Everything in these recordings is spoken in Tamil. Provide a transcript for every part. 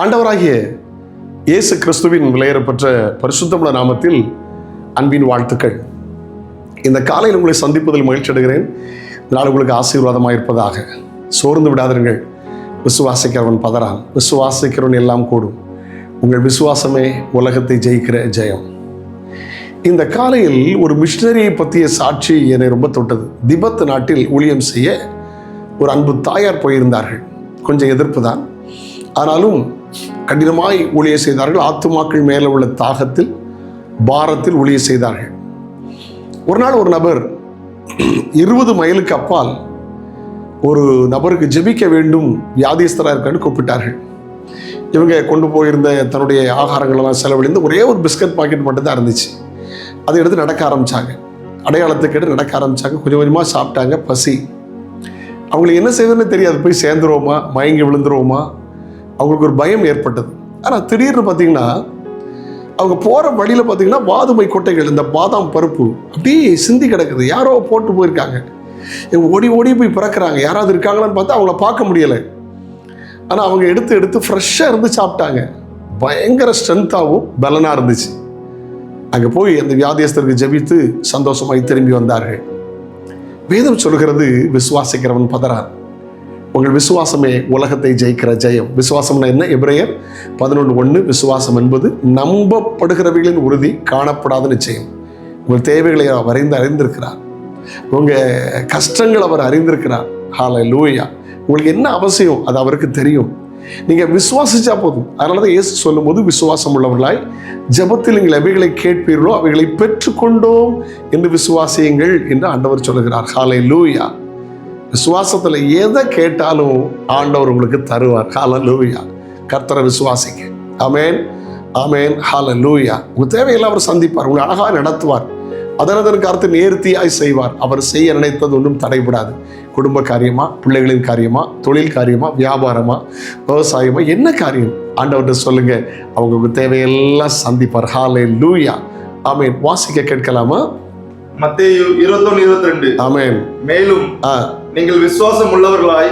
ஆண்டவராகிய இயேசு கிறிஸ்துவின் விலையேறப்பெற்ற பரிசுத்தமுள்ள நாமத்தில் அன்பின் வாழ்த்துக்கள். இந்த காலையில் உங்களை சந்திப்பதில் மகிழ்ச்சி அடைகிறேன். நாள் உங்களுக்கு ஆசீர்வாதமாக இருப்பதாக. சோர்ந்து விடாதீர்கள் விசுவாசிக்கிறவன் பதறான். விசுவாசிக்கிறவன் எல்லாம் கூடும். உங்கள் விசுவாசமே உலகத்தை ஜெயிக்கிற ஜெயம். இந்த காலையில் ஒரு மிஷினரியை பற்றிய சாட்சி என்னை ரொம்ப தொட்டது. திபத் நாட்டில் ஊழியம் செய்ய ஒரு அன்பு தாயார் போயிருந்தார்கள். கொஞ்சம் எதிர்ப்பு தான். ஆனாலும் கடினமாய் ஊழியம் செய்தார்கள். ஆத்துமாக்கள் மேலே உள்ள தாகத்தில் பாரத்தில் ஊழியம் செய்தார்கள். ஒரு நாள் ஒரு நபர் இருபது மைலுக்கு அப்பால் ஒரு நபருக்கு ஜெபிக்க வேண்டும் வியாதிஸ்தராக இருக்கான்னு கூப்பிட்டார்கள். இவங்க கொண்டு போயிருந்த தன்னுடைய ஆகாரங்களெல்லாம் செலவழிந்து ஒரே ஒரு பிஸ்கட் பாக்கெட் மட்டும்தான் இருந்துச்சு. அதை எடுத்து நடக்க ஆரம்பித்தாங்க அடையாளத்துக்கு எடுத்து நடக்க ஆரம்பித்தாங்க கொஞ்சம் கொஞ்சமாக சாப்பிட்டாங்க பசி. அவங்களுக்கு என்ன செய்வதுன்னு தெரியாது. போய் சேர்ந்துருவோமா? மயங்கி விழுந்துருவோமா? அவங்களுக்கு ஒரு பயம் ஏற்பட்டது. ஆனால் திடீர்னு பார்த்தீங்கன்னா அவங்க போகிற வழியில் பார்த்தீங்கன்னா வாதுமை கொட்டைகள் இந்த பாதாம் பருப்பு அப்படியே சிந்தி கிடக்குது. யாரோ போட்டு போயிருக்காங்க. இவங்க ஓடி ஓடி போய் பிறக்கிறாங்க. யாராவது இருக்காங்களான்னு பார்த்தா அவங்கள பார்க்க முடியலை. ஆனால் அவங்க எடுத்து எடுத்து ஃப்ரெஷ்ஷாக இருந்து சாப்பிட்டாங்க. பயங்கர ஸ்ட்ரென்த்தாகவும் பலனாக இருந்துச்சு. அங்கே போய் அந்த வியாதியஸ்தருக்கு ஜெபித்து சந்தோஷமாய் திரும்பி வந்தார்கள். வேதம் சொல்கிறது விசுவாசிக்கிறவன் பதறான். உங்கள் விசுவாசமே உலகத்தை ஜெயிக்கிற ஜெயம். விசுவாசம்னா என்ன? எப்ரேயர் பதினொன்று ஒன்று விசுவாசம் என்பது நம்பப்படுகிறவைகளின் உறுதி காணப்படாத நிச்சயம். உங்கள் தேவைகளை அவர் அறிந்து அறிந்திருக்கிறார். உங்கள் கஷ்டங்கள் அவர் அறிந்திருக்கிறார். ஹாலை லூயா உங்களுக்கு என்ன அவசியம்? அது அவருக்கு தெரியும். நீங்கள் விசுவாசிச்சா போதும். அதனால தான் இயேசு சொல்லும்போது விசுவாசம் உள்ளவர்களாய் ஜெபத்தில் நீங்கள் எவைகளை கேட்பீர்களோ அவைகளை பெற்றுக்கொண்டோம் என்று விசுவாசியுங்கள் என்று ஆண்டவர் சொல்லுகிறார். ஹாலை லூயா விசுவாசத்தில் எதை கேட்டாலும் ஆண்டவர் உங்களுக்கு தருவார். ஹால லூயா கர்த்தரை விசுவாசிங்க. ஆமேன் ஆமேன் ஹால லூயா உங்கள் தேவையெல்லாம் அவர் சந்திப்பார். உங்களை அழகாக நடத்துவார். அதனதன் கருத்து நேர்த்தியாய் செய்வார். அவர் செய்ய நினைத்தது ஒன்றும் தடைபடாது. குடும்ப காரியமா பிள்ளைகளின் காரியமா தொழில் காரியமா வியாபாரமா விவசாயமா என்ன காரியம்? ஆண்டவர்கிட்ட சொல்லுங்க. அவங்களுக்கு தேவையெல்லாம் சந்திப்பார். ஹாலே லூயா ஆமேன் வாசிக்க கேட்கலாமா? மத்தேயு இருபத்தொன்னு இருபத்தி ரெண்டு ஆமேன். மேலும் நீங்கள் விசுவாசம் உள்ளவர்களாய்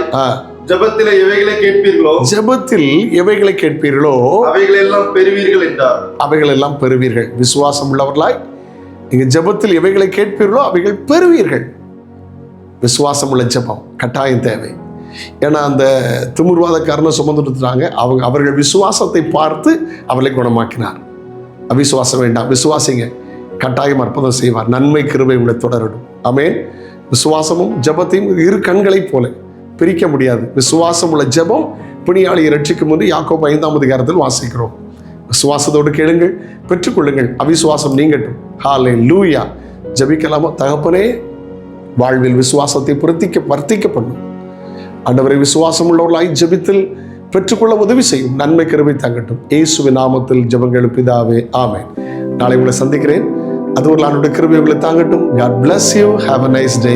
ஜெபத்திலே எவைகளை கேட்பீர்களோ ஜெபத்தில் எவைகளை கேட்பீர்களோ அவைகளை எல்லாம் பெறுவீர்கள் என்றார். அவைகள் எல்லாம் பெறுவீர்கள். விசுவாசம் உள்ளவர்களாய் நீங்க ஜெபத்தில் எவைகளை கேட்பீர்களோ அவைகள் பெறுவீர்கள். விசுவாசம் உள்ள ஜெபம் கட்டாயம் தேவை. ஏன்னா அந்த திமிர்வாதக்காரனை சுமந்துட்டு இருந்தாங்க அவங்க அவர்கள் விசுவாசத்தை பார்த்து அவர்களை குணமாக்கினார். அவிசுவாசம் வேண்டாம். விசுவாசிங்க. கட்டாயம் அற்புதம் செய்வார். நன்மை கிருபை உங்களை தொடரணும் ஆமென். விசுவாசமும் ஜெபத்தையும் இரு கண்களைப் போல பிரிக்க முடியாது. விசுவாசம் உள்ள ஜெபம் பிணியாளியை ரட்சிக்கும் என்று யாக்கோப் ஐந்தாம் அதிகாரத்தில் வாசிக்கிறோம். விசுவாசத்தோடு கேளுங்கள் பெற்றுக்கொள்ளுங்கள். அவிசுவாசம் நீங்கட்டும். ஹாலே லூயா ஜபிக்கலாமா? தகப்பனே வாழ்வில் விசுவாசத்தை பொருத்திக்க வர்த்திக்க பண்ணும் ஆண்டவரை விசுவாசம் உள்ளவர்களாய் ஜெபித்தில் பெற்றுக்கொள்ள உதவி செய்யும். நன்மை கருவை தங்கட்டும். இயேசுவின் நாமத்தில் ஜபங்கள் பிதாவே ஆமேன். நாளை உங்களை சந்திக்கிறேன். அது ஒரு ஆண்டோட கிருபை உங்களை தாங்கட்டும். God bless you have a nice day